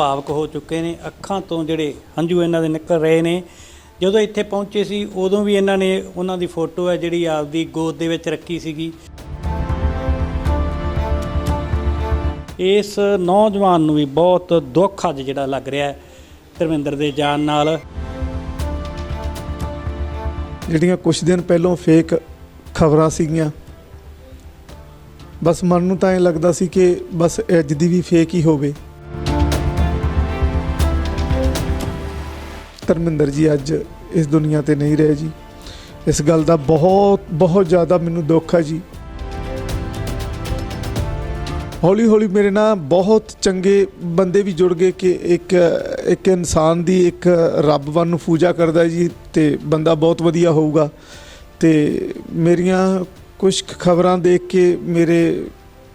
ਭਾਵਕ ਹੋ ਚੁੱਕੇ ਨੇ, ਅੱਖਾਂ ਤੋਂ ਜਿਹੜੇ ਹੰਝੂ ਇਹਨਾਂ ਦੇ ਨਿਕਲ ਰਹੇ ਨੇ। ਜਦੋਂ ਇੱਥੇ ਪਹੁੰਚੇ ਸੀ, ਉਦੋਂ ਵੀ ਇਹਨਾਂ ਨੇ ਉਹਨਾਂ ਦੀ ਫੋਟੋ ਹੈ ਜਿਹੜੀ ਆਪਦੀ ਗੋਦ ਦੇ ਵਿੱਚ ਰੱਖੀ ਸੀਗੀ। ਇਸ ਨੌਜਵਾਨ ਨੂੰ ਵੀ ਬਹੁਤ ਦੁੱਖ ਅੱਜ ਜਿਹੜਾ ਲੱਗ ਰਿਹਾ ਹੈ, ਧਰਮਿੰਦਰ ਦੇ ਜਾਣ ਨਾਲ। ਜਿਹੜੀਆਂ ਕੁਝ ਦਿਨ ਪਹਿਲਾਂ ਫੇਕ ਖਬਰਾਂ ਸੀਗੀਆਂ, ਬਸ ਮਨ ਨੂੰ ਤਾਂ ਇਹ ਲੱਗਦਾ ਸੀ ਕਿ ਬਸ ਅੱਜ ਦੀ ਵੀ ਫੇਕ ਹੀ ਹੋਵੇ। ਧਰਮਿੰਦਰ ਜੀ ਅੱਜ ਇਸ ਦੁਨੀਆ ਤੇ ਨਹੀਂ ਰਹੇ ਜੀ। ਇਸ ਗੱਲ ਦਾ ਬਹੁਤ ਬਹੁਤ ਜ਼ਿਆਦਾ ਮੈਨੂੰ ਦੁੱਖ ਹੈ ਜੀ। ਹੌਲੀ ਹੌਲੀ ਮੇਰੇ ਨਾਲ ਬਹੁਤ ਚੰਗੇ ਬੰਦੇ ਵੀ ਜੁੜ ਗਏ ਕਿ ਇੱਕ ਇੱਕ ਇਨਸਾਨ ਦੀ ਇੱਕ ਰੱਬ ਵਾਂਗ ਨੂੰ ਪੂਜਾ ਕਰਦਾ ਜੀ ਤੇ ਬੰਦਾ ਬਹੁਤ ਵਧੀਆ ਹੋਊਗਾ। ਤੇ ਮੇਰੀਆਂ ਕੁਝ ਖਬਰਾਂ ਦੇਖ ਕੇ ਮੇਰੇ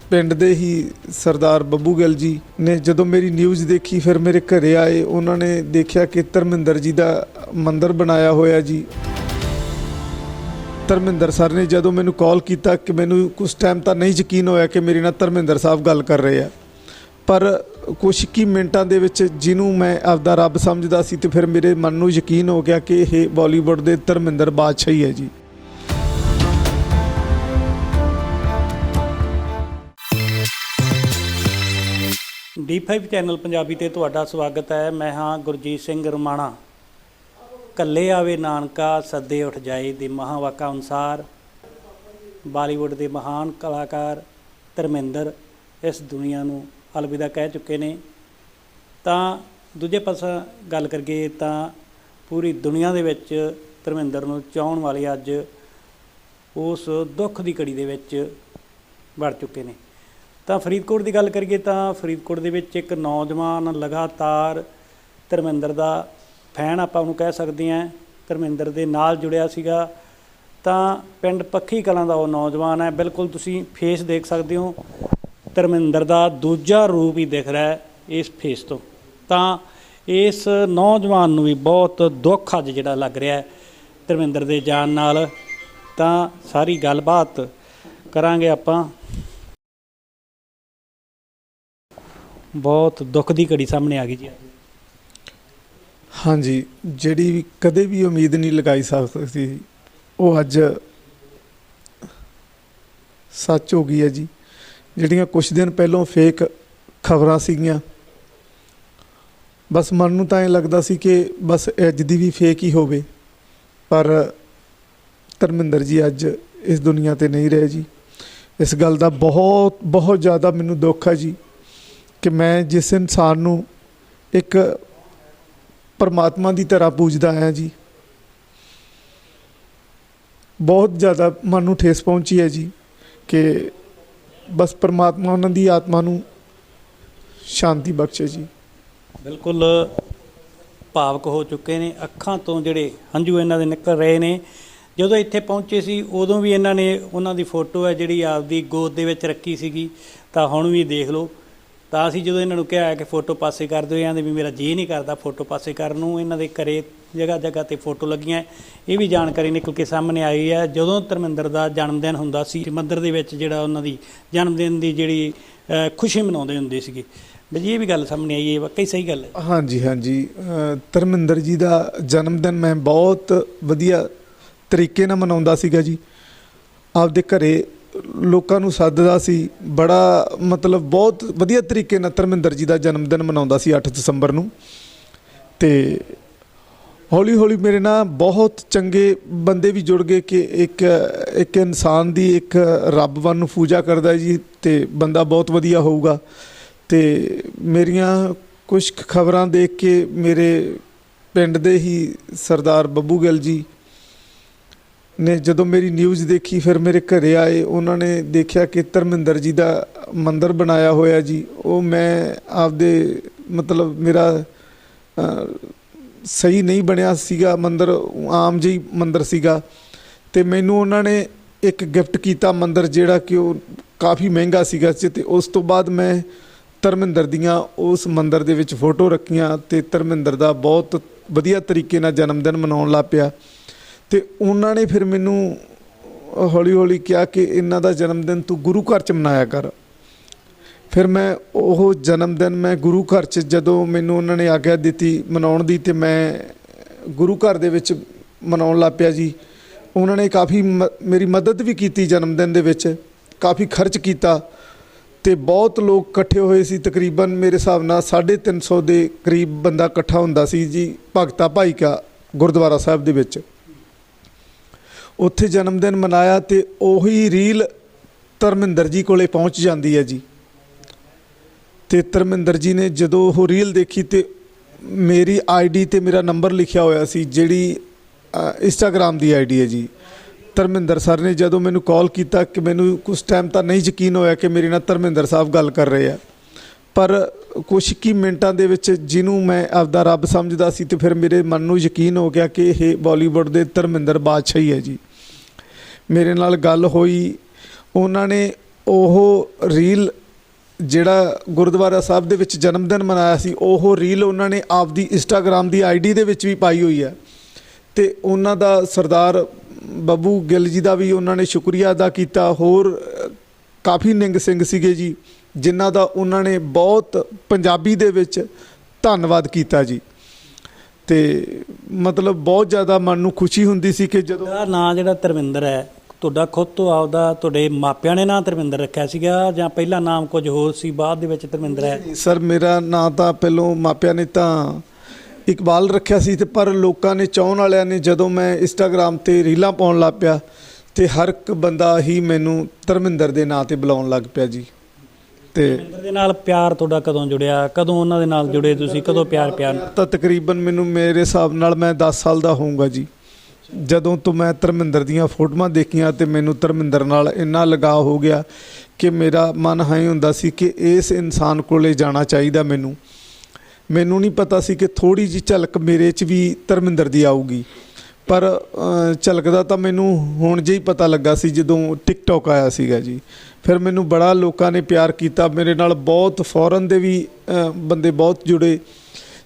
ਪਿੰਡ ਦੇ ਹੀ ਸਰਦਾਰ ਬੱਬੂ ਗਿੱਲ ਜੀ ਨੇ ਜਦੋਂ ਮੇਰੀ ਨਿਊਜ਼ ਦੇਖੀ, ਫਿਰ ਮੇਰੇ ਘਰੇ ਆਏ, ਉਹਨਾਂ ਨੇ ਦੇਖਿਆ ਕਿ ਧਰਮਿੰਦਰ ਜੀ ਦਾ ਮੰਦਿਰ ਬਣਾਇਆ ਹੋਇਆ ਜੀ। ਧਰਮਿੰਦਰ ਸਰ ਨੇ ਜਦੋਂ ਮੈਨੂੰ ਕਾਲ ਕੀਤਾ ਕਿ ਮੈਨੂੰ ਕੁਝ ਟਾਈਮ ਤਾਂ ਨਹੀਂ ਯਕੀਨ ਹੋਇਆ ਕਿ ਮੇਰੇ ਨਾਲ ਧਰਮਿੰਦਰ ਸਾਹਿਬ ਗੱਲ ਕਰ ਰਹੇ ਆ। ਪਰ ਕੁਝ ਕੀ ਮਿੰਟਾਂ ਦੇ ਵਿੱਚ ਜਿਹਨੂੰ ਮੈਂ ਆਪਦਾ ਰੱਬ ਸਮਝਦਾ ਸੀ ਤੇ ਫਿਰ ਮੇਰੇ ਮਨ ਨੂੰ ਯਕੀਨ ਹੋ ਗਿਆ ਕਿ ਇਹ ਬਾਲੀਵੁੱਡ ਦੇ ਧਰਮਿੰਦਰ ਬਾਦਸ਼ਾਹ ਹੀ ਹੈ ਜੀ। D5 ਚੈਨਲ ਪੰਜਾਬੀ ਤੇ ਤੁਹਾਡਾ ਸਵਾਗਤ ਹੈ। ਮੈਂ ਹਾਂ ਗੁਰਜੀਤ ਸਿੰਘ ਰਮਾਣਾ। ਕੱਲੇ ਆਵੇ ਨਾਨਕਾ, ਸੱਦੇ ਉੱਠ ਜਾਏ ਦੇ ਮਹਾਵਾਕਾ ਅਨੁਸਾਰ ਬਾਲੀਵੁੱਡ ਦੇ ਮਹਾਨ ਕਲਾਕਾਰ ਧਰਮਿੰਦਰ ਇਸ ਦੁਨੀਆ ਨੂੰ ਅਲਵਿਦਾ ਕਹਿ ਚੁੱਕੇ ਨੇ। ਤਾਂ ਦੂਜੇ ਪਾਸੇ ਗੱਲ ਕਰੀਏ ਤਾਂ ਪੂਰੀ ਦੁਨੀਆ ਦੇ ਵਿੱਚ ਧਰਮਿੰਦਰ ਨੂੰ ਚਾਹਣ ਵਾਲੇ ਅੱਜ ਉਸ ਦੁੱਖ ਦੀ ਘੜੀ ਦੇ ਵਿੱਚ ਵੜ ਚੁੱਕੇ ਨੇ। ਤਾਂ ਫਰੀਦਕੋਟ ਦੀ ਗੱਲ ਕਰੀਏ ਤਾਂ ਫਰੀਦਕੋਟ ਦੇ ਵਿੱਚ ਇੱਕ ਨੌਜਵਾਨ ਲਗਾਤਾਰ ਧਰਮਿੰਦਰ ਦਾ ਫੈਨ ਆਪਾਂ ਉਹਨੂੰ ਕਹਿ ਸਕਦੇ ਹਾਂ, ਧਰਮਿੰਦਰ ਦੇ ਨਾਲ ਜੁੜਿਆ ਸੀਗਾ। ਤਾਂ ਪਿੰਡ ਪੱਖੀ ਕਲਾਂ ਦਾ ਉਹ ਨੌਜਵਾਨ ਹੈ। ਬਿਲਕੁਲ ਤੁਸੀਂ ਫੇਸ ਦੇਖ ਸਕਦੇ ਹੋ, ਧਰਮਿੰਦਰ ਦਾ ਦੂਜਾ ਰੂਪ ਹੀ ਦਿਖ ਰਿਹਾ ਇਸ ਫੇਸ ਤੋਂ। ਤਾਂ ਇਸ ਨੌਜਵਾਨ ਨੂੰ ਵੀ ਬਹੁਤ ਦੁੱਖ ਅੱਜ ਜਿਹੜਾ ਲੱਗ ਰਿਹਾ ਹੈ ਧਰਮਿੰਦਰ ਦੇ ਜਾਣ ਨਾਲ। ਤਾਂ ਸਾਰੀ ਗੱਲਬਾਤ ਕਰਾਂਗੇ ਆਪਾਂ। ਬਹੁਤ ਦੁੱਖ ਦੀ ਘੜੀ ਸਾਹਮਣੇ ਆ ਗਈ ਜੀ। ਹਾਂਜੀ, ਜਿਹੜੀ ਵੀ ਕਦੇ ਵੀ ਉਮੀਦ ਨਹੀਂ ਲਗਾਈ ਸਕਦੀ ਸੀ। ਉਹ ਅੱਜ ਸੱਚ ਹੋ ਗਈ ਹੈ ਜੀ। ਜਿਹੜੀਆਂ ਕੁਝ ਦਿਨ ਪਹਿਲਾਂ ਫੇਕ ਖਬਰਾਂ ਸੀਗੀਆਂ, ਬਸ ਮਨ ਨੂੰ ਤਾਂ ਇਹ ਲੱਗਦਾ ਸੀ ਕਿ ਬਸ ਅੱਜ ਦੀ ਵੀ ਫੇਕ ਹੀ ਹੋਵੇ। ਪਰ ਧਰਮਿੰਦਰ ਜੀ ਅੱਜ ਇਸ ਦੁਨੀਆ ਤੇ ਨਹੀਂ ਰਹੇ ਜੀ। ਇਸ ਗੱਲ ਦਾ ਬਹੁਤ ਬਹੁਤ ਜ਼ਿਆਦਾ ਮੈਨੂੰ ਦੁੱਖ ਹੈ ਜੀ। ਕਿ ਮੈਂ ਜਿਸ ਇਨਸਾਨ ਨੂੰ ਇੱਕ ਪਰਮਾਤਮਾ ਦੀ ਤਰ੍ਹਾਂ ਪੂਜਦਾ ਆਇਆ ਜੀ, ਬਹੁਤ ਜ਼ਿਆਦਾ ਮਨ ਨੂੰ ਠੇਸ ਪਹੁੰਚੀ ਹੈ ਜੀ ਕਿ ਬਸ ਪਰਮਾਤਮਾ ਉਹਨਾਂ ਦੀ ਆਤਮਾ ਨੂੰ ਸ਼ਾਂਤੀ ਬਖਸ਼ੇ ਜੀ। ਬਿਲਕੁਲ ਭਾਵਕ ਹੋ ਚੁੱਕੇ ਨੇ, ਅੱਖਾਂ ਤੋਂ ਜਿਹੜੇ ਹੰਝੂ ਇਹਨਾਂ ਦੇ ਨਿਕਲ ਰਹੇ ਨੇ। ਜਦੋਂ ਇੱਥੇ ਪਹੁੰਚੇ ਸੀ, ਉਦੋਂ ਵੀ ਇਹਨਾਂ ਨੇ ਉਹਨਾਂ ਦੀ ਫੋਟੋ ਹੈ ਜਿਹੜੀ ਆਪਦੀ ਗੋਦ ਦੇ ਵਿੱਚ ਰੱਖੀ ਸੀਗੀ, ਤਾਂ ਹੁਣ ਵੀ ਦੇਖ ਲਓ। ਤਾਂ ਅਸੀਂ ਜਦੋਂ ਇਹਨਾਂ ਨੂੰ ਕਿਹਾ ਕਿ ਫੋਟੋ ਪਾਸੇ ਕਰ ਦਿਓ ਇਹਨਾਂ ਦੇ ਵੀ ਮੇਰਾ ਜੀ ਨਹੀਂ ਕਰਦਾ ਫੋਟੋ ਪਾਸੇ ਕਰਨ ਨੂੰ। ਇਹਨਾਂ ਦੇ ਘਰੇ ਜਗ੍ਹਾ ਜਗ੍ਹਾ ਤੇ ਫੋਟੋ ਲੱਗੀਆਂ। ਇਹ ਵੀ ਜਾਣਕਾਰੀ ਨਿਕਲ ਕੇ ਸਾਹਮਣੇ ਆਈ ਹੈ। ਜਦੋਂ ਧਰਮਿੰਦਰ ਦਾ ਜਨਮ ਦਿਨ ਹੁੰਦਾ ਸੀ, ਮੰਦਿਰ ਦੇ ਵਿੱਚ ਜਿਹੜਾ ਉਹਨਾਂ ਦੀ ਜਨਮ ਦਿਨ ਦੀ ਜਿਹੜੀ ਖੁਸ਼ੀ ਮਨਾਉਂਦੇ ਹੁੰਦੇ ਸੀਗੇ। ਬਈ ਜੀ, ਇਹ ਵੀ ਗੱਲ ਸਾਹਮਣੇ ਆਈ ਹੈ, ਵਾਕਈ ਸਹੀ ਗੱਲ ਹੈ। ਹਾਂਜੀ ਹਾਂਜੀ। ਧਰਮਿੰਦਰ ਜੀ ਦਾ ਜਨਮ ਦਿਨ ਮੈਂ ਬਹੁਤ ਵਧੀਆ ਤਰੀਕੇ ਨਾਲ ਮਨਾਉਂਦਾ ਸੀਗਾ ਜੀ। ਆਪਦੇ ਘਰੇ ਲੋਕਾਂ ਨੂੰ ਸੱਦਦਾ ਸੀ। ਬੜਾ ਮਤਲਬ ਬਹੁਤ ਵਧੀਆ ਤਰੀਕੇ ਨਾਲ ਧਰਮਿੰਦਰ ਜੀ ਦਾ ਜਨਮ ਦਿਨ ਮਨਾਉਂਦਾ ਸੀ 8 ਦਸੰਬਰ ਨੂੰ। ਤੇ ਹੌਲੀ ਹੌਲੀ ਮੇਰੇ ਨਾਲ ਬਹੁਤ ਚੰਗੇ ਬੰਦੇ ਵੀ ਜੁੜ ਗਏ ਕਿ ਇੱਕ ਇੱਕ ਇਨਸਾਨ ਦੀ ਇੱਕ ਰੱਬ ਵਾਂਗ ਨੂੰ ਪੂਜਾ ਕਰਦਾ ਜੀ ਤੇ ਬੰਦਾ ਬਹੁਤ ਵਧੀਆ ਹੋਊਗਾ। ਤੇ ਮੇਰੀਆਂ ਕੁਝ ਖਬਰਾਂ ਦੇਖ ਕੇ ਮੇਰੇ ਪਿੰਡ ਦੇ ਹੀ ਸਰਦਾਰ ਬੱਬੂ ਗਿੱਲ ਜੀ ਨੇ ਜਦੋਂ ਮੇਰੀ ਨਿਊਜ਼ ਦੇਖੀ, ਫਿਰ ਮੇਰੇ ਘਰੇ ਆਏ, ਉਹਨਾਂ ਨੇ ਦੇਖਿਆ ਕਿ ਧਰਮਿੰਦਰ ਜੀ ਦਾ ਮੰਦਿਰ ਬਣਾਇਆ ਹੋਇਆ ਜੀ। ਉਹ ਮੈਂ ਆਪਦੇ ਮਤਲਬ ਮੇਰਾ ਸਹੀ ਨਹੀਂ ਬਣਿਆ ਸੀਗਾ, ਮੰਦਿਰ ਆਮ ਜਿਹੀ ਮੰਦਿਰ ਸੀਗਾ। ਤੇ ਮੈਨੂੰ ਉਹਨਾਂ ਨੇ ਇੱਕ ਗਿਫਟ ਕੀਤਾ ਮੰਦਿਰ, ਜਿਹੜਾ ਕਿ ਉਹ ਕਾਫੀ ਮਹਿੰਗਾ ਸੀਗਾ ਤੇ ਉਸ ਤੋਂ ਬਾਅਦ ਮੈਂ ਧਰਮਿੰਦਰ ਦੀਆਂ ਉਸ ਮੰਦਿਰ ਦੇ ਵਿੱਚ ਫੋਟੋ ਰੱਖੀਆਂ ਤੇ ਧਰਮਿੰਦਰ ਦਾ ਬਹੁਤ ਵਧੀਆ ਤਰੀਕੇ ਨਾਲ ਜਨਮ ਦਿਨ ਮਨਾਉਣ ਲੱਗ ਪਿਆ। ਤੇ ਉਹਨਾਂ ਨੇ ਫਿਰ ਮੈਨੂੰ ਹੌਲੀ ਹੌਲੀ ਕਿਹਾ ਕਿ ਇਹਨਾਂ ਦਾ ਜਨਮ ਦਿਨ ਤੂੰ ਗੁਰੂ ਘਰ ਚ ਮਨਾਇਆ ਕਰ। ਫਿਰ ਮੈਂ ਉਹ ਜਨਮ ਦਿਨ ਮੈਂ ਗੁਰੂ ਘਰ 'ਚ ਜਦੋਂ ਮੈਨੂੰ ਉਹਨਾਂ ਨੇ ਆਗਿਆ ਦਿੱਤੀ ਮਨਾਉਣ ਦੀ ਤੇ ਮੈਂ ਗੁਰੂ ਘਰ ਦੇ ਵਿੱਚ ਮਨਾਉਣ ਲੱਗ ਪਿਆ ਜੀ। ਉਹਨਾਂ ਨੇ ਕਾਫੀ ਮ- ਮੇਰੀ ਮਦਦ ਵੀ ਕੀਤੀ ਜਨਮ ਦਿਨ ਦੇ ਵਿੱਚ, ਕਾਫੀ ਖਰਚ ਕੀਤਾ ਤੇ ਬਹੁਤ ਲੋਕ ਇਕੱਠੇ ਹੋਏ ਸੀ ਤਕਰੀਬਨ ਮੇਰੇ ਹਿਸਾਬ ਨਾਲ 350 ਦੇ ਕਰੀਬ ਬੰਦਾ ਇਕੱਠਾ ਹੁੰਦਾ ਸੀ ਜੀ ਭਗਤਾ ਭਾਈ ਕਾ ਗੁਰਦੁਆਰਾ ਸਾਹਿਬ ਦੇ ਵਿੱਚ। ਉੱਥੇ ਜਨਮ ਦਿਨ ਮਨਾਇਆ ਤੇ ਉਹੀ ਰੀਲ ਧਰਮਿੰਦਰ ਜੀ ਕੋਲੇ ਪਹੁੰਚ ਜਾਂਦੀ ਹੈ ਜੀ। ਤੇ ਧਰਮਿੰਦਰ ਜੀ ਨੇ ਜਦੋਂ ਉਹ ਰੀਲ ਦੇਖੀ ਤੇ ਮੇਰੀ ਆਈਡੀ ਤੇ ਮੇਰਾ ਨੰਬਰ ਲਿਖਿਆ ਹੋਇਆ ਸੀ, ਜਿਹੜੀ ਇੰਸਟਾਗ੍ਰam ਦੀ ਆਈਡੀ ਹੈ ਜੀ। ਧਰਮਿੰਦਰ ਸਰ ਨੇ ਜਦੋਂ ਮੈਨੂੰ ਕਾਲ ਕੀਤਾ ਕਿ ਮੈਨੂੰ ਕੁਝ ਟਾਈਮ ਤਾਂ ਨਹੀਂ ਯਕੀਨ ਹੋਇਆ ਕਿ ਮੇਰੇ ਨਾਲ ਧਰਮਿੰਦਰ ਸਾਹਿਬ ਗੱਲ ਕਰ ਰਹੇ ਆ। ਪਰ ਕੁਝ ਕੀ ਮਿੰਟਾਂ ਦੇ ਵਿੱਚ ਜਿਹਨੂੰ ਮੈਂ ਆਪਦਾ ਰੱਬ ਸਮਝਦਾ ਸੀ ਤੇ ਫਿਰ ਮੇਰੇ ਮਨ ਨੂੰ ਯਕੀਨ ਹੋ ਗਿਆ ਕਿ ਇਹ ਬਾਲੀਵੁੱਡ ਦੇ ਧਰਮਿੰਦਰ ਬਾਦਸ਼ਾਹ ਹੀ ਹੈ ਜੀ। ਮੇਰੇ ਨਾਲ ਗੱਲ ਹੋਈ, ਉਹਨਾਂ ਨੇ ਉਹ ਰੀਲ ਜਿਹੜਾ ਗੁਰਦੁਆਰਾ ਸਾਹਿਬ ਦੇ ਵਿੱਚ ਜਨਮ ਦਿਨ ਮਨਾਇਆ ਸੀ, ਉਹ ਰੀਲ ਉਹਨਾਂ ਨੇ ਆਪਦੀ ਇੰਸਟਾਗ੍ਰam ਦੀ ਆਈਡੀ ਦੇ ਵਿੱਚ ਵੀ ਪਾਈ ਹੋਈ ਹੈ ਤੇ ਉਹਨਾਂ ਦਾ ਸਰਦਾਰ ਬੱਬੂ ਗਿੱਲ ਜੀ ਦਾ ਵੀ ਉਹਨਾਂ ਨੇ ਸ਼ੁਕਰੀਆ ਅਦਾ ਕੀਤਾ। ਹੋਰ ਕਾਫੀ ਨਿੰਗ ਸਿੰਘ ਸੀਗੇ ਜੀ। ਜਿਨ੍ਹਾਂ ਦਾ ਉਹਨਾਂ ਨੇ ਬਹੁਤ ਪੰਜਾਬੀ ਦੇ ਵਿੱਚ ਧੰਨਵਾਦ ਕੀਤਾ ਜੀ। ਤੇ ਮਤਲਬ ਬਹੁਤ ਜ਼ਿਆਦਾ ਮਨ ਨੂੰ ਖੁਸ਼ੀ ਹੁੰਦੀ ਸੀ ਕਿ ਜਦੋਂ ਤੁਹਾਡਾ ਨਾਂ ਜਿਹੜਾ ਧਰਮਿੰਦਰ ਹੈ ਤੁਹਾਡਾ ਖੁਦ ਤੋਂ ਆਪਦਾ ਤੁਹਾਡੇ ਮਾਪਿਆਂ ਨੇ ਨਾਂ ਧਰਮਿੰਦਰ ਰੱਖਿਆ ਸੀਗਾ ਜਾਂ ਪਹਿਲਾ ਨਾਮ ਕੁਝ ਹੋਰ ਸੀ ਬਾਅਦ ਦੇ ਵਿੱਚ ਧਰਮਿੰਦਰ ਹੈ? ਸਰ ਮੇਰਾ ਨਾਂ ਤਾਂ ਪਹਿਲੋਂ ਮਾਪਿਆਂ ਨੇ ਤਾਂ ਇਕਬਾਲ ਰੱਖਿਆ ਸੀ ਤੇ ਪਰ ਲੋਕਾਂ ਨੇ ਚਾਹਣ ਵਾਲਿਆਂ ਨੇ ਜਦੋਂ ਮੈਂ ਇੰਸਟਾਗ੍ਰam ਤੇ ਰੀਲਾਂ ਪਾਉਣ ਲੱਗ ਪਿਆ ਤੇ ਹਰ ਇੱਕ ਬੰਦਾ ਹੀ ਮੈਨੂੰ ਧਰਮਿੰਦਰ ਦੇ ਨਾਂ ਤੇ ਬੁਲਾਉਣ ਲੱਗ ਪਿਆ ਜੀ। ਤੇ ਧਰਮਿੰਦਰ ਦੇ ਨਾਲ ਪਿਆਰ ਤੁਹਾਡਾ ਕਦੋਂ ਜੁੜਿਆ? ਕਦੋਂ ਉਹਨਾਂ ਦੇ ਨਾਲ ਜੁੜੇ ਤੁਸੀਂ? ਕਦੋਂ ਪਿਆਰ ਪਿਆਰ? ਤਾਂ ਤਕਰੀਬਨ ਮੈਨੂੰ ਮੇਰੇ ਹਿਸਾਬ ਨਾਲ ਮੈਂ 10 ਸਾਲ ਦਾ ਹੋਊਂਗਾ ਜੀ। ਜਦੋਂ ਤੋਂ ਮੈਂ ਧਰਮਿੰਦਰ ਦੀਆਂ ਫੋਟੋਆਂ ਦੇਖੀਆਂ ਤੇ ਮੈਨੂੰ ਧਰਮਿੰਦਰ ਨਾਲ ਇੰਨਾ ਲਗਾਅ ਹੋ ਗਿਆ ਕਿ ਮੇਰਾ ਮਨ ਹਾਂ ਹੁੰਦਾ ਸੀ ਕਿ ਇਸ ਇਨਸਾਨ ਕੋਲੇ ਜਾਣਾ ਚਾਹੀਦਾ ਮੈਨੂੰ। ਮੈਨੂੰ ਨਹੀਂ ਪਤਾ ਸੀ ਕਿ ਥੋੜੀ ਜਿਹੀ ਝਲਕ ਮੇਰੇ 'ਚ ਵੀ ਧਰਮਿੰਦਰ ਦੀ ਆਊਗੀ। ਪਰ ਅ, ਝਲਕ ਦਾ ਤਾਂ ਮੈਨੂੰ ਹੁਣ ਜਿਹੀ ਪਤਾ ਲੱਗਾ ਸੀ ਜਦੋਂ ਟਿਕਟੌਕ ਆਇਆ ਸੀਗਾ ਜੀ। ਫਿਰ ਮੈਨੂੰ ਬੜਾ ਲੋਕਾਂ ਨੇ ਪਿਆਰ ਕੀਤਾ, ਮੇਰੇ ਨਾਲ ਬਹੁਤ ਫੋਰਨ ਦੇ ਵੀ ਬੰਦੇ ਬਹੁਤ ਜੁੜੇ,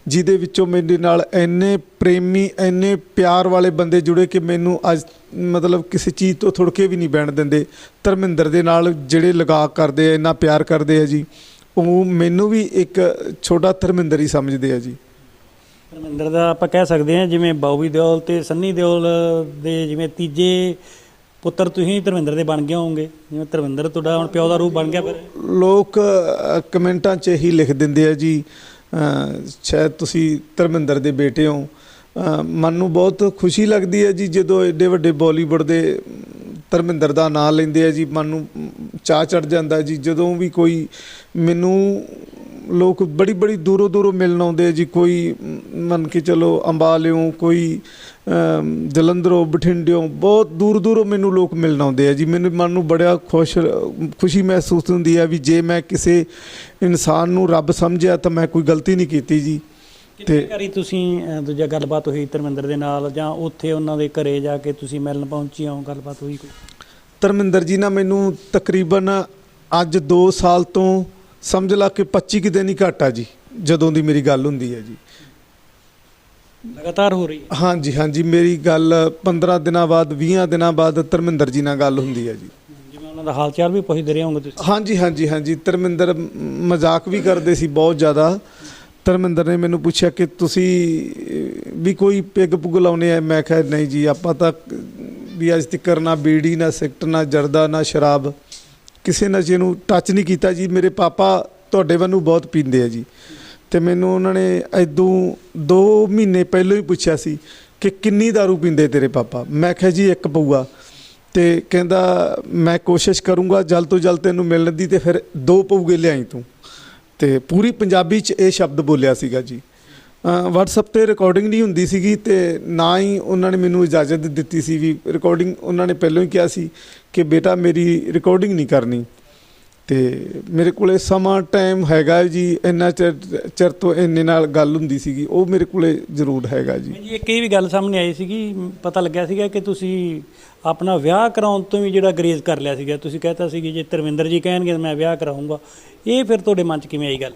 ਜਿਹਦੇ ਵਿੱਚੋਂ ਮੇਰੇ ਨਾਲ ਇੰਨੇ ਪ੍ਰੇਮੀ, ਇੰਨੇ ਪਿਆਰ ਵਾਲੇ ਬੰਦੇ ਜੁੜੇ ਕਿ ਮੈਨੂੰ ਅੱਜ ਮਤਲਬ ਕਿਸੇ ਚੀਜ਼ ਤੋਂ ਥੁੜਕੇ ਵੀ ਨਹੀਂ ਬੈਣ ਦਿੰਦੇ। ਧਰਮਿੰਦਰ ਦੇ ਨਾਲ ਜਿਹੜੇ ਲਗਾ ਕਰਦੇ ਆ, ਇੰਨਾ ਪਿਆਰ ਕਰਦੇ ਆ ਜੀ, ਉਹ ਮੈਨੂੰ ਵੀ ਇੱਕ ਛੋਟਾ ਧਰਮਿੰਦਰ ਹੀ ਸਮਝਦੇ ਆ ਜੀ। ਧਰਮਿੰਦਰ ਦਾ ਆਪਾਂ ਕਹਿ ਸਕਦੇ ਹਾਂ ਜਿਵੇਂ ਬਾਉਬੀ ਦਿਓਲ ਤੇ ਸੰਨੀ ਦਿਓਲ ਦੇ ਜਿਵੇਂ ਤੀਜੇ ਪੁੱਤਰ ਤੁਸੀਂ ਧਰਮਿੰਦਰ ਦੇ ਬਣ ਗਏ ਹੋਵੋਗੇ। ਜਿਵੇਂ ਧਰਮਿੰਦਰ ਤੁਹਾਡਾ ਹੁਣ ਪਿਓ ਦਾ ਰੂਪ ਬਣ ਗਿਆ ਫਿਰ। ਲੋਕ ਅ, ਕਮੈਂਟਾਂ 'ਚ ਹੀ ਲਿਖ ਦਿੰਦੇ ਆ ਜੀ ਅ, ਸ਼ਾਇਦ ਤੁਸੀਂ ਧਰਮਿੰਦਰ ਦੇ ਬੇਟੇ ਹੋ। ਅ, ਮਨ ਨੂੰ ਬਹੁਤ ਖੁਸ਼ੀ ਲੱਗਦੀ ਹੈ ਜੀ ਜਦੋਂ ਐਡੇ ਵੱਡੇ ਬਾਲੀਵੁੱਡ ਦੇ ਅਮ, ਧਰਮਿੰਦਰ ਦਾ ਨਾਮ ਲੈਂਦੇ ਆ ਜੀ ਮਨ ਨੂੰ ਅਮ, ਚਾਅ ਚੜ ਜਾਂਦਾ ਜੀ ਜਦੋਂ ਵੀ ਕੋਈ ਮੈਨੂੰ ਲੋਕ ਬੜੀ ਬੜੀ ਦੂਰੋਂ ਦੂਰੋਂ ਮਿਲਣ ਆਉਂਦੇ ਆ ਜੀ। ਕੋਈ ਮੰਨ ਕੇ ਚਲੋ ਅੰਬਾਲਿਓਂ ਕੋਈ ਜਲੰਧਰੋਂ ਬਠਿੰਡਿਓਂ ਬਹੁਤ ਦੂਰ ਦੂਰੋਂ ਮੈਨੂੰ ਲੋਕ ਮਿਲਣ ਆਉਂਦੇ ਆ ਜੀ। ਮੈਨੂੰ ਮਨ ਨੂੰ ਬੜਾ ਖੁਸ਼ ਖੁਸ਼ੀ ਮਹਿਸੂਸ ਹੁੰਦੀ ਹੈ ਵੀ ਜੇ ਮੈਂ ਕਿਸੇ ਇਨਸਾਨ ਨੂੰ ਰੱਬ ਸਮਝਿਆ ਤਾਂ ਮੈਂ ਕੋਈ ਗਲਤੀ ਨਹੀਂ ਕੀਤੀ ਜੀ। ਕਿੰਨੀ ਵਾਰੀ ਤੁਸੀਂ ਦੂਜਾ ਗੱਲਬਾਤ ਹੋਈ ਧਰਮਿੰਦਰ ਦੇ ਨਾਲ? ਜਾਂ ਉੱਥੇ ਉਹਨਾਂ ਦੇ ਘਰੇ ਜਾ ਕੇ ਤੁਸੀਂ ਮਿਲਣ ਪਹੁੰਚੇ ਹੋ ਗੱਲਬਾਤ ਹੋਈ ਕੋਈ? ਧਰਮਿੰਦਰ ਜੀ ਨਾਲ ਮੈਨੂੰ ਤਕਰੀਬਨ ਅੱਜ 2 ਸਾਲ ਤੋਂ ਸਮਝ ਲਾ ਕਿ 25 ਕੁ ਦਿਨ ਹੀ ਘੱਟ ਆ ਜੀ ਜਦੋਂ ਦੀ ਮੇਰੀ ਗੱਲ ਹੁੰਦੀ ਹੈ ਜੀ। ਲਗਾਤਾਰ ਹੋ ਰਹੀ ਹੈ? ਹਾਂਜੀ ਹਾਂਜੀ ਮੇਰੀ ਗੱਲ 15 ਦਿਨਾਂ ਬਾਅਦ 20 ਦਿਨਾਂ ਬਾਅਦ ਧਰਮਿੰਦਰ ਜੀ ਨਾਲ ਗੱਲ ਹੁੰਦੀ ਹੈ ਜੀ। ਜਿਵੇਂ ਉਹਨਾਂ ਦਾ ਹਾਲ ਚਾਲ ਵੀ ਪੁੱਛਦੇ ਰਹੇ ਹੋਵੋਗੇ ਤੁਸੀਂ? ਹਾਂਜੀ ਹਾਂਜੀ ਹਾਂਜੀ ਧਰਮਿੰਦਰ ਮਜ਼ਾਕ ਵੀ ਕਰਦੇ ਸੀ ਬਹੁਤ ਜ਼ਿਆਦਾ। ਧਰਮਿੰਦਰ ਨੇ ਮੈਨੂੰ ਪੁੱਛਿਆ ਕਿ ਤੁਸੀਂ ਵੀ ਕੋਈ ਪਿੱਗ ਪੁੱਗ ਲਾਉਨੇ ਆ? ਮੈਂ ਕਿਹਾ ਨਹੀਂ ਜੀ ਆਪਾਂ ਤਾਂ ਵੀ ਅੱਜ ਤੱਕ ਨਾ ਬੀੜੀ ਨਾ ਸਿਗਰਟ ਨਾ ਜਰਦਾ ਨਾ ਸ਼ਰਾਬ। ਕਿਸੇ ਨਸ਼ੇ ਨੂੰ ਟੱਚ ਨਹੀਂ ਕੀਤਾ ਜੀ। ਮੇਰੇ ਪਾਪਾ ਤੁਹਾਡੇ ਵੱਲੋਂ ਬਹੁਤ ਪੀਂਦੇ ਆ ਜੀ। ਤੇ ਮੈਨੂੰ ਉਹਨਾਂ ਨੇ ਐਦੋਂ 2 ਮਹੀਨੇ ਪਹਿਲਾਂ ਹੀ ਪੁੱਛਿਆ ਸੀ ਕਿ ਕਿੰਨੀ दारू ਪੀਂਦੇ ਤੇਰੇ ਪਾਪਾ? ਮੈਂ ਕਿਹਾ ਜੀ ਇੱਕ ਪਊਆ। ਤੇ ਕਹਿੰਦਾ, ਮੈਂ ਕੋਸ਼ਿਸ਼ ਕਰੂੰਗਾ, ਜਲਦ ਤੋਂ ਜਲਦ ਤੈਨੂੰ ਮਿਲਣ ਦੀ ਤੇ ਫਿਰ ਦੋ ਪਊਗੇ ਲਿਆਈ ਤੂੰ। ਤੇ ਪੂਰੀ ਪੰਜਾਬੀ ਚ ਇਹ ਸ਼ਬਦ ਬੋਲਿਆ ਸੀਗਾ ਜੀ। WhatsApp ਤੇ ਰਿਕਾਰਡਿੰਗ ਨਹੀਂ ਹੁੰਦੀ ਸੀਗੀ ਤੇ ਨਾ ਹੀ ਉਹਨਾਂ ਨੇ ਮੈਨੂੰ ਇਜਾਜ਼ਤ ਦਿੱਤੀ ਸੀ ਵੀ ਰਿਕਾਰਡਿੰਗ ਉਹਨਾਂ ਨੇ ਪਹਿਲਾਂ ਹੀ ਕਿਹਾ ਸੀ ਕਿ ਬੇਟਾ ਮੇਰੀ ਰਿਕਾਰਡਿੰਗ ਨਹੀਂ ਕਰਨੀ। ਤੇ ਮੇਰੇ ਕੋਲੇ ਸਮਾਂ ਟਾਈਮ ਹੈਗਾ ਜੀ, ਇੰਨਾ ਚਿਰ ਚਿਰ ਤੋਂ ਇੰਨੇ ਨਾਲ ਗੱਲ ਹੁੰਦੀ ਸੀਗੀ, ਉਹ ਮੇਰੇ ਕੋਲੇ ਜ਼ਰੂਰ ਹੈਗਾ ਜੀ। ਜੀ ਇੱਕ ਇਹ ਵੀ ਗੱਲ ਸਾਹਮਣੇ ਆਈ ਸੀਗੀ, ਪਤਾ ਲੱਗਿਆ ਸੀਗਾ ਕਿ ਤੁਸੀਂ ਆਪਣਾ ਵਿਆਹ ਕਰਾਉਣ ਤੋਂ ਵੀ ਜਿਹੜਾ ਗਰੇਜ਼ ਕਰ ਲਿਆ ਸੀਗਾ। ਤੁਸੀਂ ਕਹਿਤਾ ਸੀ ਕਿ ਜੇ ਧਰਮਿੰਦਰ ਜੀ ਕਹਿਣਗੇ ਤਾਂ ਮੈਂ ਵਿਆਹ ਕਰਾਉਂਗਾ ਇਹ ਫਿਰ ਤੁਹਾਡੇ ਮਨ 'ਚ ਕਿਵੇਂ ਆਈ ਗੱਲ?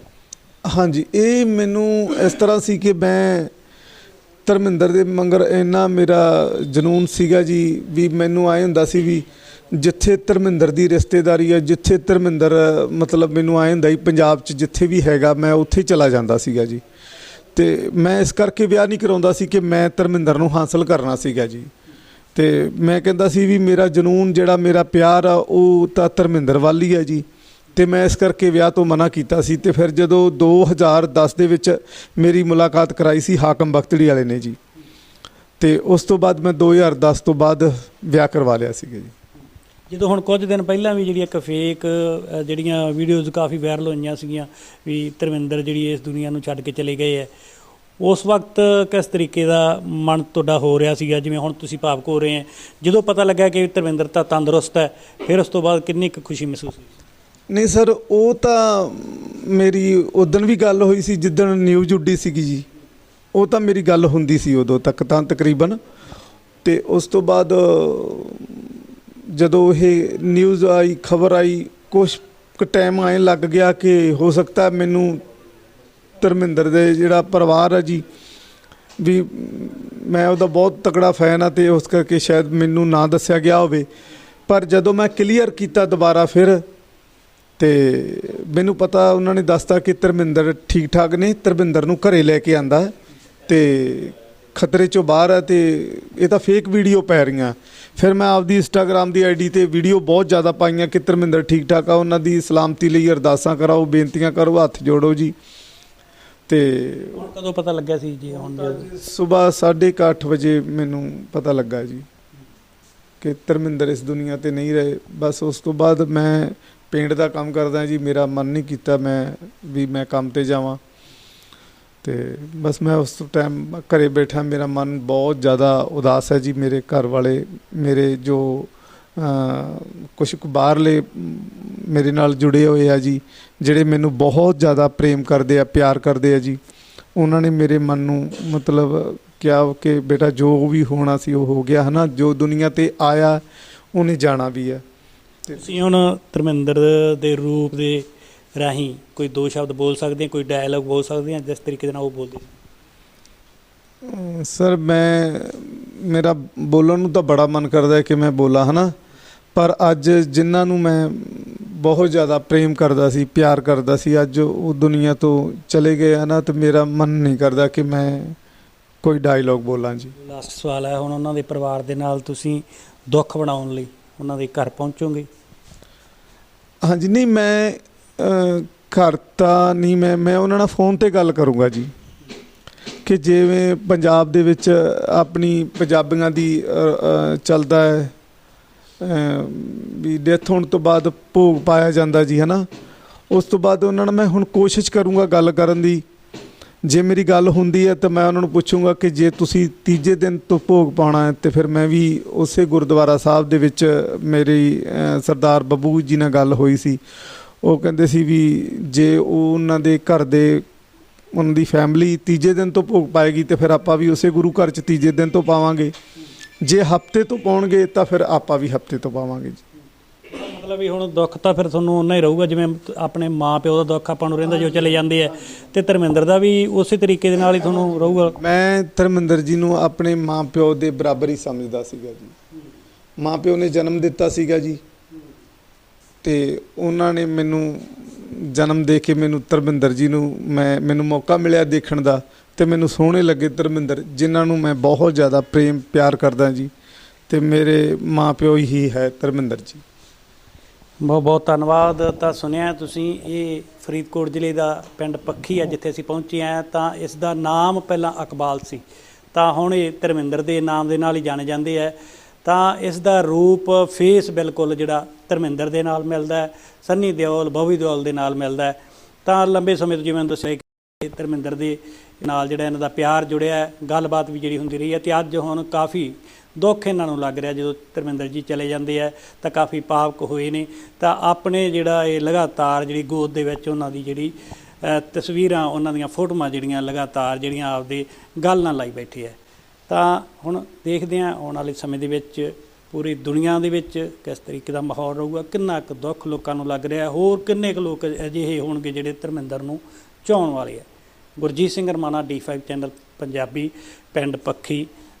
ਹਾਂਜੀ, ਇਹ ਮੈਨੂੰ ਇਸ ਤਰ੍ਹਾਂ ਸੀ ਕਿ ਮੈਂ ਧਰਮਿੰਦਰ ਦੇ ਮੰਗਰ ਇੰਨਾ ਮੇਰਾ ਜਨੂਨ ਸੀਗਾ ਜੀ ਵੀ ਮੈਨੂੰ ਆਏ ਹੁੰਦਾ ਸੀ ਵੀ ਜਿੱਥੇ ਧਰਮਿੰਦਰ ਦੀ ਰਿਸ਼ਤੇਦਾਰੀ ਹੈ ਜਿੱਥੇ ਧਰਮਿੰਦਰ, ਮਤਲਬ ਮੈਨੂੰ ਆਏ ਹੁੰਦਾ ਸੀ ਪੰਜਾਬ 'ਚ ਜਿੱਥੇ ਵੀ ਹੈਗਾ, ਮੈਂ ਉੱਥੇ ਚਲਾ ਜਾਂਦਾ ਸੀਗਾ ਜੀ। ਤੇ ਮੈਂ ਇਸ ਕਰਕੇ ਵਿਆਹ ਨਹੀਂ ਕਰਾਉਂਦਾ ਸੀ ਕਿ ਮੈਂ ਧਰਮਿੰਦਰ ਨੂੰ ਹਾਸਲ ਕਰਨਾ ਸੀਗਾ ਜੀ। ਤੇ ਮੈਂ ਕਹਿੰਦਾ ਸੀ ਵੀ ਮੇਰਾ ਜਨੂਨ ਜਿਹੜਾ ਮੇਰਾ ਪਿਆਰ ਆ, ਉਹ ਤਾਂ ਧਰਮਿੰਦਰ ਵੱਲ ਹੀ ਹੈ ਜੀ। ਤੇ ਮੈਂ ਇਸ ਕਰਕੇ ਵਿਆਹ ਤੋਂ ਮਨਾ ਕੀਤਾ ਸੀ ਤੇ ਫਿਰ ਜਦੋਂ 2010 ਦੇ ਵਿੱਚ ਮੇਰੀ ਮੁਲਾਕਾਤ ਕਰਾਈ ਸੀ ਹਾਕਮ ਬਖਤੜੀ ਵਾਲੇ ਨੇ ਜੀ। ਤੇ ਉਸ ਤੋਂ ਬਾਅਦ ਮੈਂ 2010 ਤੋਂ ਬਾਅਦ ਵਿਆਹ ਕਰਵਾ ਲਿਆ ਸੀਗਾ ਜੀ। ਜਦੋਂ ਹੁਣ ਕੁਝ ਦਿਨ ਪਹਿਲਾਂ ਵੀ ਜਿਹੜੀ ਇੱਕ ਫੇਕ ਜਿਹੜੀਆਂ ਵੀਡੀਓਜ਼ ਕਾਫੀ ਵਾਇਰਲ ਹੋਈਆਂ ਸੀਗੀਆਂ ਵੀ ਧਰਮਿੰਦਰ ਜਿਹੜੀ ਇਸ ਦੁਨੀਆ ਨੂੰ ਛੱਡ ਕੇ ਚਲੇ ਗਏ ਹੈ, ਉਸ ਵਕਤ ਕਿਸ ਤਰੀਕੇ ਦਾ ਮਨ ਤੁਹਾਡਾ ਹੋ ਰਿਹਾ ਸੀਗਾ? ਜਿਵੇਂ ਹੁਣ ਤੁਸੀਂ ਭਾਵਕ ਹੋ ਰਹੇ ਹੈ। ਜਦੋਂ ਪਤਾ ਲੱਗਾ ਕਿ ਧਰਮਿੰਦਰ ਤਾਂ ਤੰਦਰੁਸਤ ਹੈ, ਫਿਰ ਉਸ ਤੋਂ ਬਾਅਦ ਕਿੰਨੀ ਕੁ ਖੁਸ਼ੀ ਮਹਿਸੂਸ ਹੋਈ? ਨਹੀਂ ਸਰ, ਉਹ ਤਾਂ ਮੇਰੀ ਉਦੋਂ ਵੀ ਗੱਲ ਹੋਈ ਸੀ, ਜਿੱਦਣ ਨਿਊਜ਼ ਉੱਡੀ ਸੀਗੀ ਜੀ, ਉਹ ਤਾਂ ਮੇਰੀ ਗੱਲ ਹੁੰਦੀ ਸੀ ਉਦੋਂ ਤੱਕ ਤਾਂ ਤਕਰੀਬਨ। ਤੇ ਉਸ ਤੋਂ ਬਾਅਦ ਜਦੋਂ ਇਹ ਨਿਊਜ਼ ਆਈ, ਖਬਰ ਆਈ, ਕੁਛ ਕੁ ਟਾਈਮ ਆਏ ਲੱਗ ਗਿਆ ਕਿ ਹੋ ਸਕਦਾ ਮੈਨੂੰ ਧਰਮਿੰਦਰ ਦੇ ਜਿਹੜਾ ਪਰਿਵਾਰ ਆ ਜੀ, ਵੀ ਮੈਂ ਉਹਦਾ ਬਹੁਤ ਤਕੜਾ ਫੈਨ ਆ ਤੇ ਉਸ ਕਰਕੇ ਸ਼ਾਇਦ ਮੈਨੂੰ ਨਾ ਦੱਸਿਆ ਗਿਆ ਹੋਵੇ। ਪਰ ਜਦੋਂ ਮੈਂ ਕਲੀਅਰ ਕੀਤਾ ਦੁਬਾਰਾ ਫਿਰ ਤੇ ਮੈਨੂੰ ਪਤਾ ਉਹਨਾਂ ਨੇ ਦੱਸਤਾ ਕਿ ਧਰਮਿੰਦਰ ਠੀਕ ਠਾਕ ਨੇ ਧਰਮਿੰਦਰ ਨੂੰ ਘਰੇ ਲੈ ਕੇ ਆਂਦਾ ਤੇ ਖਤਰੇ ਚੋਂ ਬਾਹਰ ਹੈ ਤੇ ਇਹ ਤਾਂ ਫੇਕ ਵੀਡੀਓ ਪੈ ਰਹੀਆਂ। ਫਿਰ ਮੈਂ ਆਪਦੀ ਇੰਸਟਾਗ੍ਰam ਦੀ ਆਈਡੀ ਤੇ ਵੀਡੀਓ ਬਹੁਤ ਜ਼ਿਆਦਾ ਪਾਈਆਂ ਕਿ ਧਰਮਿੰਦਰ ਠੀਕ ਠਾਕ ਆ ਉਹਨਾਂ ਦੀ ਸਲਾਮਤੀ ਲਈ ਅਰਦਾਸਾਂ ਕਰਾਓ ਬੇਨਤੀਆਂ ਕਰੋ ਹੱਥ ਜੋੜੋ ਜੀ। ਤੇ ਕਦੋਂ ਪਤਾ ਲੱਗਿਆ ਸੀ ਜੀ ਹੁਣ ਸਵੇਰ 8:30 ਵਜੇ ਮੈਨੂੰ ਪਤਾ ਲੱਗਾ ਜੀ ਕਿ ਧਰਮਿੰਦਰ ਇਸ ਦੁਨੀਆ ਤੇ ਨਹੀਂ ਰਹੇ। ਬਸ ਉਸ ਤੋਂ ਬਾਅਦ ਮੈਂ ਪੇਂਟ ਦਾ ਕੰਮ ਕਰਦਾ ਜੀ, ਮੇਰਾ ਮਨ ਨਹੀਂ ਕੀਤਾ ਮੈਂ ਵੀ ਮੈਂ ਕੰਮ ਤੇ ਜਾਵਾਂ। ਤੇ ਬਸ ਮੈਂ ਉਸ ਟਾਈਮ ਘਰੇ ਬੈਠਾ, ਮੇਰਾ ਮਨ ਬਹੁਤ ਜ਼ਿਆਦਾ ਉਦਾਸ ਹੈ ਜੀ, ਮੇਰੇ ਘਰ ਵਾਲੇ, ਮੇਰੇ ਜੋ ਕੁਝ ਕੁ ਬਾਹਰਲੇ ਮੇਰੇ ਨਾਲ ਜੁੜੇ ਹੋਏ ਆ ਜੀ, ਜਿਹੜੇ ਮੈਨੂੰ ਬਹੁਤ ਜ਼ਿਆਦਾ ਪ੍ਰੇਮ ਕਰਦੇ ਆ, ਪਿਆਰ ਕਰਦੇ ਆ ਜੀ, ਉਹਨਾਂ ਨੇ ਮੇਰੇ ਮਨ ਨੂੰ ਮਤਲਬ ਕਿਹਾ ਕਿ ਬੇਟਾ ਜੋ ਵੀ ਹੋਣਾ ਸੀ ਉਹ ਹੋ ਗਿਆ, ਹਨਾ, ਜੋ ਦੁਨੀਆ ਤੇ ਆਇਆ, ਉਹਨੇ ਜਾਣਾ ਵੀ ਹੈ ਤੁਸੀਂ ਹੁਣ ਧਰਮਿੰਦਰ ਦੇ ਰੂਪ ਦੇ ਰਾਹੀਂ ਕੋਈ ਦੋ ਸ਼ਬਦ ਬੋਲ ਸਕਦੇ ਆ ਕੋਈ ਡਾਇਲੌਗ ਬੋਲ ਸਕਦੇ ਆ ਜਿਸ ਤਰੀਕੇ ਦੇ ਨਾਲ ਉਹ ਬੋਲਦੇ ਸੀ ਸਰ ਮੈਂ ਮੇਰਾ ਬੋਲਣ ਨੂੰ ਤਾਂ ਬੜਾ ਮਨ ਕਰਦਾ ਹੈ ਕਿ ਮੈਂ ਬੋਲਾਂ ਹਨਾ? ਪਰ ਅੱਜ ਜਿਨ੍ਹਾਂ ਨੂੰ ਮੈਂ ਬਹੁਤ ਜ਼ਿਆਦਾ ਪ੍ਰੇਮ ਕਰਦਾ ਸੀ ਪਿਆਰ ਕਰਦਾ ਸੀ ਅੱਜ ਉਹ ਦੁਨੀਆ ਤੋਂ ਚਲੇ ਗਏ ਹਨਾ ਤੇ ਮੇਰਾ ਮਨ ਨਹੀਂ ਕਰਦਾ ਕਿ ਮੈਂ ਕੋਈ ਡਾਇਲੌਗ ਬੋਲਾਂ ਜੀ। ਲਾਸਟ ਸਵਾਲ ਹੈ ਹੁਣ ਉਹਨਾਂ ਦੇ ਪਰਿਵਾਰ ਦੇ ਨਾਲ ਤੁਸੀਂ ਦੁੱਖ ਬਣਾਉਣ ਲਈ ਉਹਨਾਂ ਦੇ ਘਰ ਪਹੁੰਚੋਗੇ? ਹਾਂਜੀ, ਨਹੀਂ, ਮੈਂ ਘਰ ਤਾਂ ਨਹੀਂ, ਮੈਂ ਮੈਂ ਉਹਨਾਂ ਨਾਲ ਫੋਨ ਤੇ ਗੱਲ ਕਰੂੰਗਾ ਜੀ। ਕਿ ਜਿਵੇਂ ਪੰਜਾਬ ਦੇ ਵਿੱਚ ਆਪਣੀ ਪੰਜਾਬੀਆਂ ਦੀ ਚੱਲਦਾ ਹੈ ਵੀ ਡੈਥ ਹੋਣ ਤੋਂ ਬਾਅਦ ਭੋਗ ਪਾਇਆ ਜਾਂਦਾ ਜੀ, ਹਨਾ? ਉਸ ਤੋਂ ਬਾਅਦ ਉਹਨਾਂ ਨਾਲ ਮੈਂ ਹੁਣ ਕੋਸ਼ਿਸ਼ ਕਰੂੰਗਾ ਗੱਲ ਕਰਨ ਦੀ। ਜੇ ਮੇਰੀ ਗੱਲ ਹੁੰਦੀ ਹੈ ਤਾਂ ਮੈਂ ਉਹਨਾਂ ਨੂੰ ਪੁੱਛੂੰਗਾ ਕਿ ਜੇ ਤੁਸੀਂ ਤੀਜੇ ਦਿਨ ਤੋਂ ਭੋਗ ਪਾਉਣਾ ਹੈ ਤੇ ਫਿਰ ਮੈਂ ਵੀ ਉਸੇ ਗੁਰਦੁਆਰਾ ਸਾਹਿਬ ਦੇ ਵਿੱਚ ਮੇਰੀ ਸਰਦਾਰ ਬੱਬੂ ਜੀ ਨਾਲ ਗੱਲ ਹੋਈ ਸੀ। ਉਹ ਕਹਿੰਦੇ ਸੀ ਵੀ ਜੇ ਉਹ ਉਹਨਾਂ ਦੇ ਘਰ ਦੇ, ਉਹਨਾਂ ਦੀ ਫੈਮਿਲੀ ਤੀਜੇ ਦਿਨ ਤੋਂ ਭੋਗ ਪਾਏਗੀ ਤੇ ਫਿਰ ਆਪਾਂ ਵੀ ਉਸੇ ਗੁਰੂ ਘਰ 'ਚ ਤੀਜੇ ਦਿਨ ਤੋਂ ਪਾਵਾਂਗੇ। ਜੇ ਹਫ਼ਤੇ ਤੋਂ ਪਾਉਣਗੇ ਤਾਂ ਫਿਰ ਆਪਾਂ ਵੀ ਹਫ਼ਤੇ ਤੋਂ ਪਾਵਾਂਗੇ ਜੀ। ਮਤਲਬ ਵੀ ਹੁਣ ਦੁੱਖ ਤਾਂ ਫਿਰ ਤੁਹਾਨੂੰ ਉਨਾ ਹੀ ਰਹੂਗਾ, ਜਿਵੇਂ ਆਪਣੇ ਮਾਂ ਪਿਓ ਦਾ ਦੁੱਖ ਆਪਾਂ ਨੂੰ ਰਹਿੰਦਾ ਜੋ ਚਲੇ ਜਾਂਦੇ ਆ। ਤੇ ਧਰਮਿੰਦਰ ਦਾ ਵੀ ਉਸੇ ਤਰੀਕੇ ਦੇ ਨਾਲ ਹੀ ਤੁਹਾਨੂੰ ਰਹੂਗਾ। ਮੈਂ ਧਰਮਿੰਦਰ ਜੀ ਨੂੰ ਆਪਣੇ ਮਾਪਿਓ ਦੇ ਬਰਾਬਰ ਹੀ ਸਮਝਦਾ ਸੀਗਾ ਜੀ। ਮਾਪਿਓ ਨੇ ਜਨਮ ਦਿੱਤਾ ਸੀਗਾ ਜੀ। ਤੇ ਉਹਨਾਂ ਨੇ ਮੈਨੂੰ ਜਨਮ ਦੇ ਕੇ ਮੈਨੂੰ ਧਰਮਿੰਦਰ ਜੀ ਨੂੰ ਮੈਂ, ਮੈਨੂੰ ਮੌਕਾ ਮਿਲਿਆ ਦੇਖਣ ਦਾ ਤੇ ਮੈਨੂੰ ਸੋਹਣੇ ਲੱਗੇ ਧਰਮਿੰਦਰ, ਜਿਨ੍ਹਾਂ ਨੂੰ ਮੈਂ ਬਹੁਤ ਜ਼ਿਆਦਾ ਪ੍ਰੇਮ, ਪਿਆਰ ਕਰਦਾ ਜੀ। ਤੇ ਮੇਰੇ ਮਾਪਿਓ ਹੀ ਹੈ ਧਰਮਿੰਦਰ ਜੀ। ਬਹੁਤ ਬਹੁਤ ਧੰਨਵਾਦ। ਤਾਂ ਸੁਣਿਆ ਤੁਸੀਂ, ਇਹ ਫਰੀਦਕੋਟ ਜ਼ਿਲ੍ਹੇ ਦਾ ਪਿੰਡ ਪੱਖੀ ਹੈ ਜਿੱਥੇ ਅਸੀਂ ਪਹੁੰਚੇ ਆ, ਤਾਂ ਇਸ ਦਾ ਨਾਮ ਪਹਿਲਾਂ ਅਕਬਾਲ ਸੀ। ਤਾਂ ਹੁਣ ਇਹ ਧਰਮਿੰਦਰ ਦੇ ਨਾਮ ਦੇ ਨਾਲ ਹੀ ਜਾਣੇ ਜਾਂਦੇ ਆ। ਤਾਂ ਇਸ ਦਾ ਰੂਪ ਫੇਸ ਬਿਲਕੁਲ ਜਿਹੜਾ ਧਰਮਿੰਦਰ ਦੇ ਨਾਲ ਮਿਲਦਾ ਹੈ, ਸੰਨੀ ਦਿਓਲ ਬੋਵੀ ਦਿਓਲ ਦੇ ਨਾਲ ਮਿਲਦਾ ਹੈ। ਤਾਂ ਲੰਬੇ ਸਮੇਂ ਤੋਂ ਜਿਵੇਂ ਦੱਸਿਆ ਕਿ ਧਰਮਿੰਦਰ ਦੇ ਨਾਲ ਜਿਹੜਾ ਇਹਨਾਂ ਦਾ ਪਿਆਰ ਜੁੜਿਆ ਹੈ, ਗੱਲਬਾਤ ਵੀ ਜਿਹੜੀ ਹੁੰਦੀ ਰਹੀ ਹੈ, ਤੇ ਅੱਜ ਹੁਣ ਕਾਫੀ ਦੁੱਖ ਇਹਨਾਂ ਨੂੰ ਲੱਗ ਰਿਹਾ ਜਦੋਂ ਧਰਮਿੰਦਰ ਜੀ ਚਲੇ ਜਾਂਦੇ ਆ, ਤਾਂ ਕਾਫੀ ਪਾਵਕ ਹੋਏ ਨੇ। ਤਾਂ ਆਪਣੇ ਜਿਹੜਾ ਇਹ ਲਗਾਤਾਰ ਜਿਹੜੀ ਗੋਦ ਦੇ ਵਿੱਚ ਉਹਨਾਂ ਦੀ ਜਿਹੜੀ ਤਸਵੀਰਾਂ, ਉਹਨਾਂ ਦੀਆਂ ਫੋਟੋਆਂ ਜਿਹੜੀਆਂ ਲਗਾਤਾਰ ਜਿਹੜੀਆਂ ਆਪਦੇ ਗੱਲ ਨਾਲ ਲਾਈ ਬੈਠੇ ਆ। ਤਾਂ ਹੁਣ ਦੇਖਦੇ ਹਾਂ, ਆਉਣ ਵਾਲੇ ਸਮੇਂ ਦੇ ਵਿੱਚ ਪੂਰੀ ਦੁਨੀਆ ਦੇ ਵਿੱਚ ਕਿਸ ਤਰੀਕੇ ਦਾ ਮਾਹੌਲ ਰਹੂਗਾ, ਕਿੰਨਾ ਕੁ ਦੁੱਖ ਲੋਕਾਂ ਨੂੰ ਲੱਗ ਰਿਹਾ, ਹੋਰ ਕਿੰਨੇ ਕੁ ਲੋਕ ਅਜਿਹੇ ਹੋਣਗੇ ਜਿਹੜੇ ਧਰਮਿੰਦਰ ਨੂੰ ਚਾਹੁਣ ਵਾਲੇ ਆ। ਗੁਰਜੀਤ ਸਿੰਘ ਰਮਾਣਾ D5 ਚੈਨਲ ਪੰਜਾਬੀ ਪਿੰਡ ਪੱਖੀ